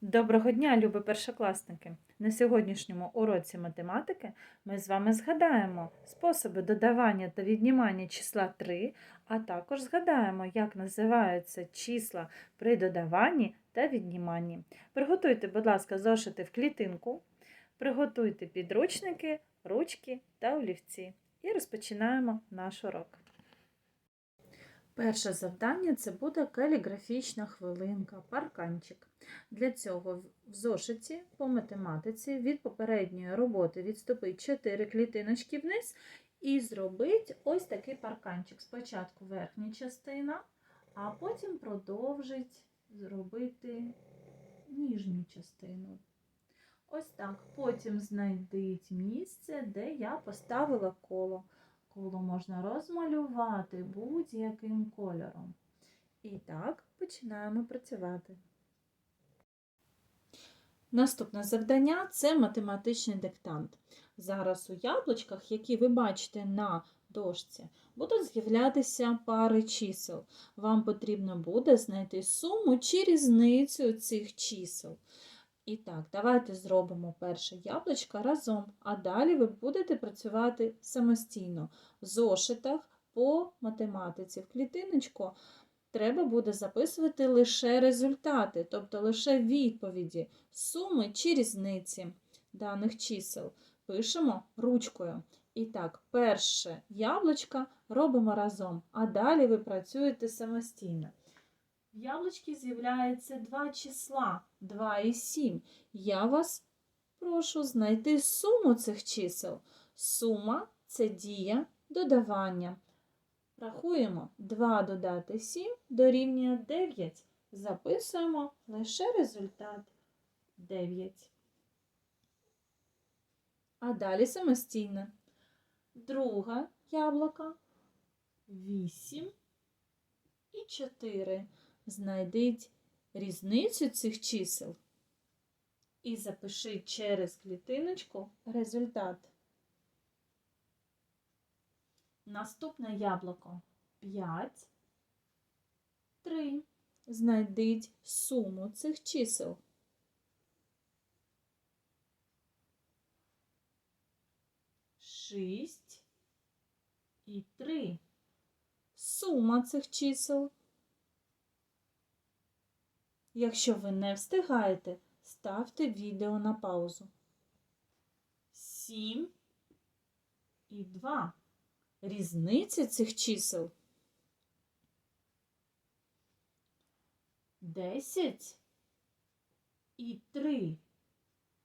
Доброго дня, любі першокласники! На сьогоднішньому уроці математики ми з вами згадаємо способи додавання та віднімання числа 3, а також згадаємо, як називаються числа при додаванні та відніманні. Приготуйте, будь ласка, зошити в клітинку, приготуйте підручники, ручки та олівці. І розпочинаємо наш урок. Перше завдання це буде каліграфічна хвилинка, парканчик. Для цього в зошиті по математиці від попередньої роботи відступить 4 клітиночки вниз і зробить ось такий парканчик. Спочатку верхня частина, а потім продовжить зробити нижню частину. Ось так. Потім знайдіть місце, де я поставила коло. Коло можна розмалювати будь-яким кольором. І так, починаємо працювати. Наступне завдання це математичний диктант. Зараз у яблучках, які ви бачите на дошці, будуть з'являтися пари чисел. Вам потрібно буде знайти суму чи різницю цих чисел. І так, давайте зробимо перше яблучко разом, а далі ви будете працювати самостійно. В зошитах по математиці в клітиночку треба буде записувати лише результати, тобто лише відповіді, суми чи різниці даних чисел. Пишемо ручкою. І так, перше яблучко робимо разом, а далі ви працюєте самостійно. В яблучці з'являється два числа 2 і 7. Я вас прошу знайти суму цих чисел. Сума це дія додавання. Рахуємо 2 додати 7 дорівнює 9. Записуємо лише результат 9. А далі самостійно. Друга яблука 8 і 4. Знайдіть різницю цих чисел і запишіть через клітиночку результат. Наступне яблуко 5, 3. Знайдіть суму цих чисел. Шість і три. Сума цих чисел. Якщо ви не встигаєте, ставте відео на паузу. 7 і 2. Різниця цих чисел. 10 і 3.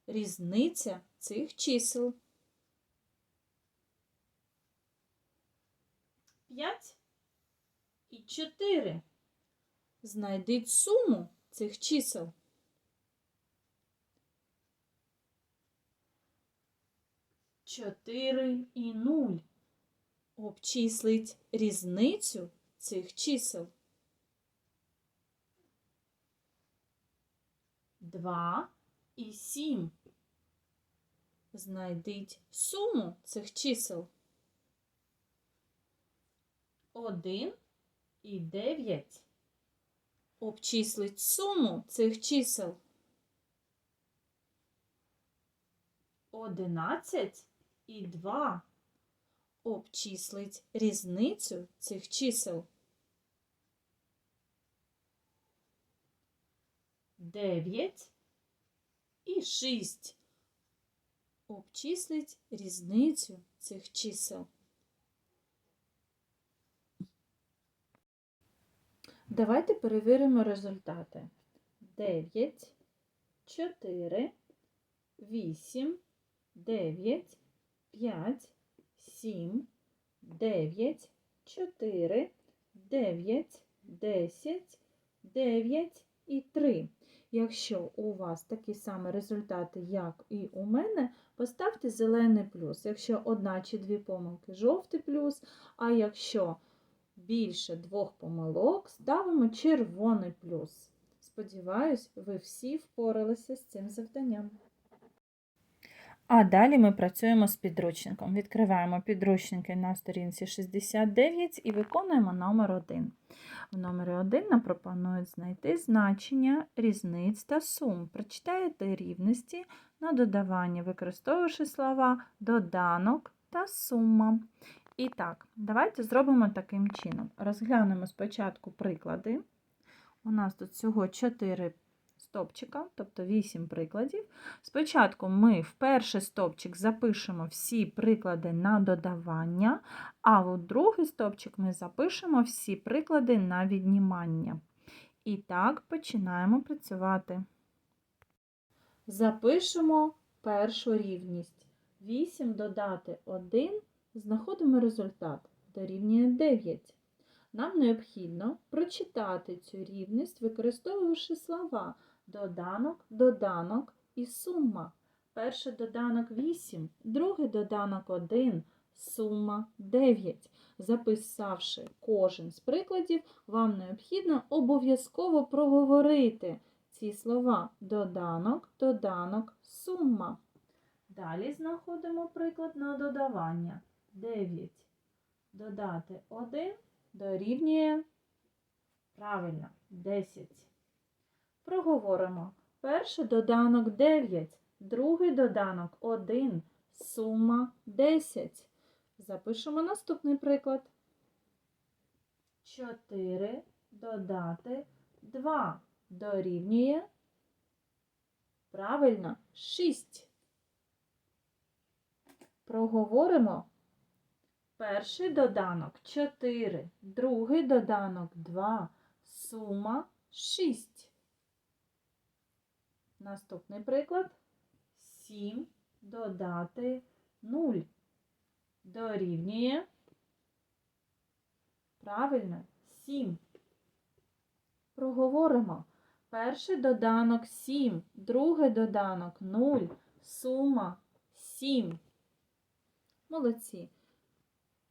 Різниця цих чисел. 5 і 4. Знайдіть суму цих чисел. Чотири і нуль. Обчислить різницю цих чисел. Два і сім. Знайдіть суму цих чисел. Один і дев'ять обчислить суму цих чисел. 11 і 2 обчислить різницю цих чисел. 9 і 6 обчислить різницю цих чисел. Давайте перевіримо результати. 9, 4, 8, 9, 5, 7, 9, 4, 9, 10, 9 і 3. Якщо у вас такі самі результати, як і у мене, поставте зелений плюс. Якщо одна чи дві помилки жовтий плюс, а якщо більше двох помилок, ставимо червоний плюс. Сподіваюсь, ви всі впоралися з цим завданням. А далі ми працюємо з підручником. Відкриваємо підручники на сторінці 69 і виконуємо номер 1. В номері 1 нам пропонують знайти значення різниць та сум. Прочитаєте рівності на додавання, використовуючи слова доданок та сума. І так, давайте зробимо таким чином. Розглянемо спочатку приклади. У нас тут всього 4 стопчика, тобто 8 прикладів. Спочатку ми в перший стопчик запишемо всі приклади на додавання, а в другий стопчик ми запишемо всі приклади на віднімання. І так починаємо працювати. Запишемо першу рівність. 8 додати 1, знаходимо результат. Дорівнює 9. Нам необхідно прочитати цю рівність, використовуючи слова доданок, доданок і сума. Перший доданок 8, другий доданок 1, сума 9. Записавши кожен з прикладів, вам необхідно обов'язково проговорити ці слова доданок, доданок, сума. Далі знаходимо приклад на додавання. 9 додати 1 дорівнює правильно 10. Проговоримо. Перший доданок 9, другий доданок 1, сума 10. Запишемо наступний приклад. 4 додати 2 дорівнює правильно 6. Проговоримо. Перший доданок 4, другий доданок 2, сума 6. Наступний приклад 7 додати 0 дорівнює. Правильно, 7. Проговоримо. Перший доданок 7, другий доданок 0, сума 7. Молодці.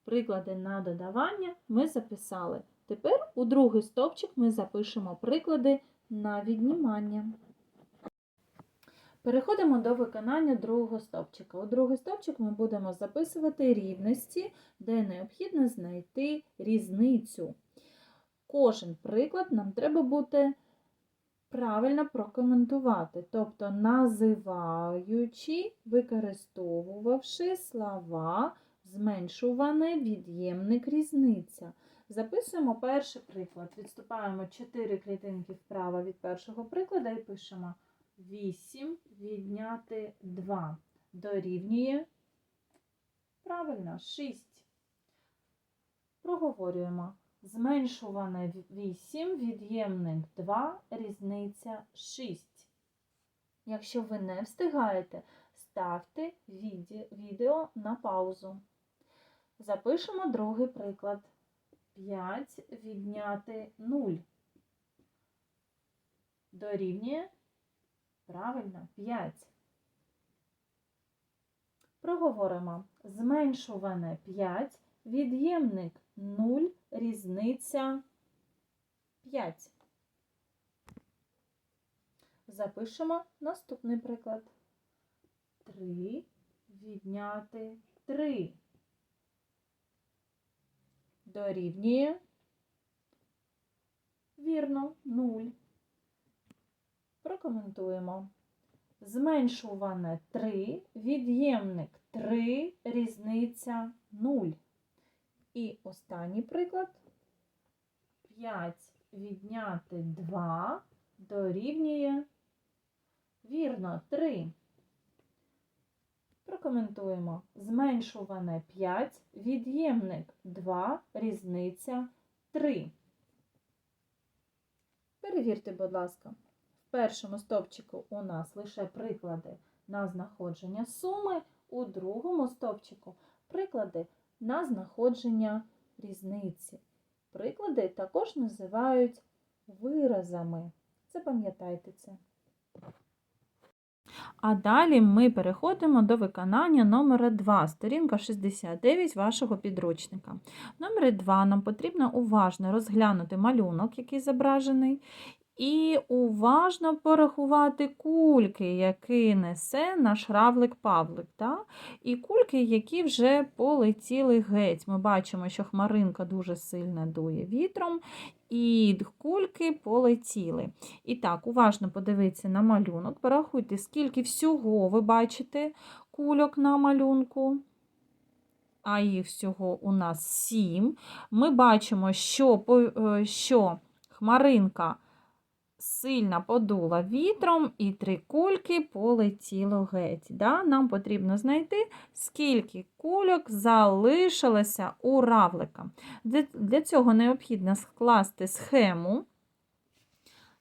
Приклади на додавання ми записали. Тепер у другий стовпчик ми запишемо приклади на віднімання. Переходимо до виконання другого стовпчика. У другий стовпчик ми будемо записувати рівності, де необхідно знайти різницю. Кожен приклад нам треба буде правильно прокоментувати, тобто називаючи, використовувавши слова зменшуване від'ємник різниця. Записуємо перший приклад. Відступаємо 4 клітинки вправо від першого прикладу і пишемо 8 відняти 2 дорівнює. Правильно, 6. Проговорюємо. Зменшуване 8, від'ємник 2, різниця 6. Якщо ви не встигаєте, ставте відео на паузу. Запишемо другий приклад. 5 відняти 0. Дорівнює. Правильно, 5. Проговоримо. Зменшуване 5, від'ємник 0, різниця 5. Запишемо наступний приклад. 3 відняти 3 дорівнює. Вірно, 0. Прокоментуємо. Зменшуване 3, від'ємник 3, різниця 0. І останній приклад. 5 відняти 2 дорівнює. Вірно, 3. Прокоментуємо. Зменшуване 5, від'ємник 2, різниця 3. Перевірте, будь ласка. В першому стовпчику у нас лише приклади на знаходження суми, у другому стовпчику приклади на знаходження різниці. Приклади також називають виразами. Запам'ятайте це. А далі ми переходимо до виконання номера 2, сторінка 69 вашого підручника. В номері 2 нам потрібно уважно розглянути малюнок, який зображений, І уважно порахувати кульки, які несе наш равлик Павлик. Так? І кульки, які вже полетіли геть. Ми бачимо, що хмаринка дуже сильно дує вітром, і кульки полетіли. І так, уважно подивіться на малюнок, порахуйте, скільки всього ви бачите кульок на малюнку. А їх всього у нас сім. Ми бачимо, що, е, що хмаринка сильно подула вітром, і три кульки полетіло геть. Да? Нам потрібно знайти, скільки кульок залишилося у равлика. Для- цього необхідно скласти схему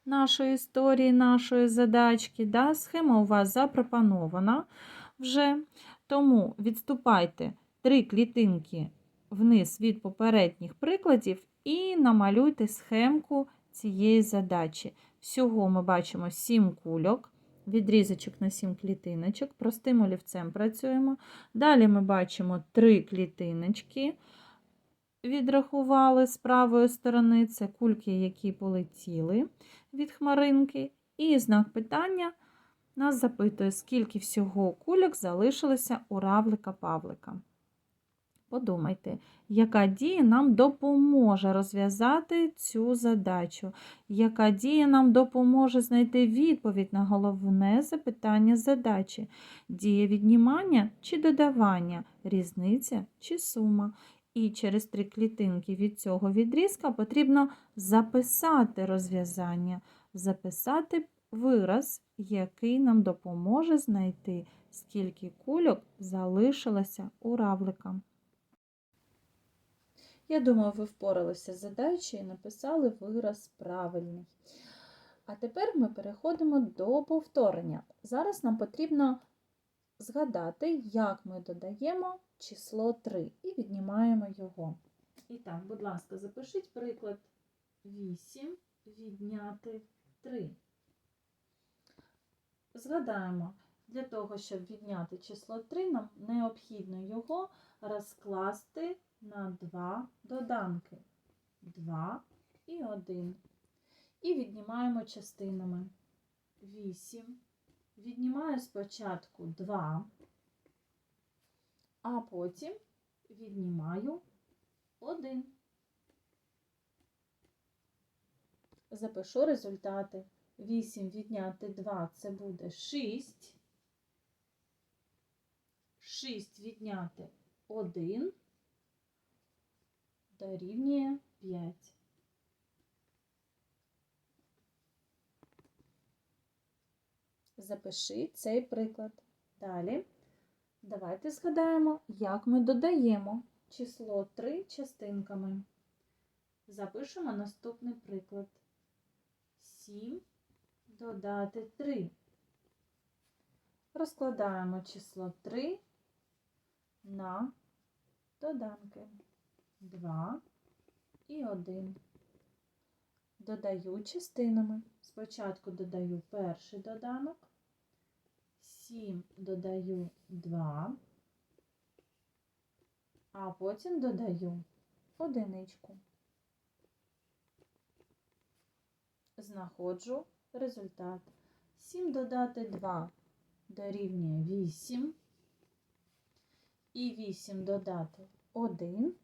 нашої історії, нашої задачки. Да? Схема у вас запропонована вже. Тому відступайте три клітинки вниз від попередніх прикладів і намалюйте схемку цієї задачі. Всього ми бачимо 7 кульок, відрізочок на 7 клітиночок, простим олівцем працюємо. Далі ми бачимо 3 клітиночки, відрахували з правої сторони, це кульки, які полетіли від хмаринки. І знак питання нас запитує, скільки всього кульок залишилося у равлика Павлика. Подумайте, яка дія нам допоможе розв'язати цю задачу, яка дія нам допоможе знайти відповідь на головне запитання задачі, дія віднімання чи додавання, різниця чи сума. І через три клітинки від цього відрізка потрібно записати розв'язання, записати вираз, який нам допоможе знайти, скільки кульок залишилося у равлика. Я думаю, ви впоралися з задачею і написали вираз правильний. А тепер ми переходимо до повторення. Зараз нам потрібно згадати, як ми додаємо число 3 і віднімаємо його. І так, будь ласка, запишіть приклад 8 відняти 3. Згадаємо, для того, щоб відняти число 3, нам необхідно його розкласти на два доданки 2 і 1. І віднімаємо частинами 8. Віднімаю спочатку 2, а потім віднімаю 1. Запишу результати. 8 відняти 2 це буде 6. 6 відняти 1 дорівнює 5. Запиши цей приклад. Далі давайте згадаємо, як ми додаємо число 3 частинками. Запишемо наступний приклад. 7 додати 3. Розкладаємо число 3 на доданки. 2 і 1. Додаю частинами. Спочатку додаю перший доданок, 7 додаю 2, а потім додаю одиничку. Знаходжу результат. 7 додати 2 дорівнює 8. І 8 додати 1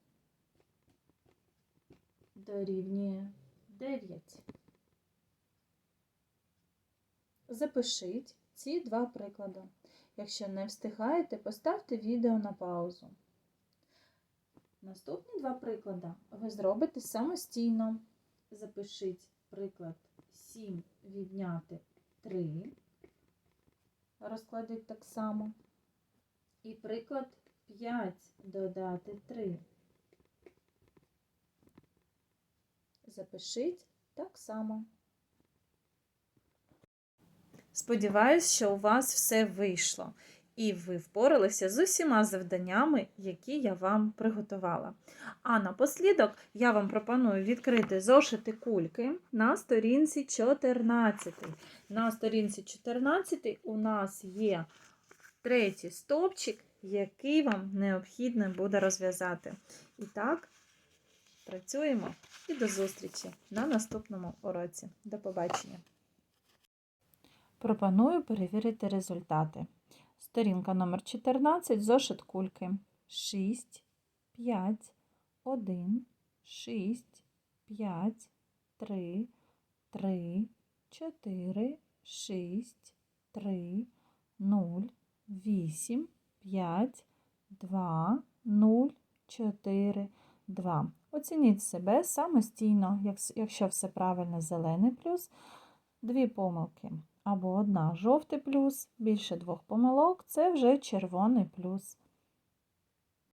дорівнює 9. Запишіть ці два приклади. Якщо не встигаєте, поставте відео на паузу. Наступні два приклади ви зробите самостійно. Запишіть приклад 7 відняти 3. Розкладіть так само. І приклад 5 додати 3. Запишіть так само. Сподіваюсь, що у вас все вийшло, і ви впоралися з усіма завданнями, які я вам приготувала. А напослідок я вам пропоную відкрити зошити кульки на сторінці 14. На сторінці 14 у нас є третій стовпчик, який вам необхідно буде розв'язати. І так, Працюємо і до зустрічі на наступному уроці. До побачення! Пропоную перевірити результати. Сторінка номер 14, зошит кульки. 6, 5, 1, 6, 5, 3, 3, 4, 6, 3, 0, 8, 5, 2, 0, 4, 2. Оцініть себе самостійно, якщо все правильно, зелений плюс, дві помилки або одна жовтий плюс, більше двох помилок це вже червоний плюс.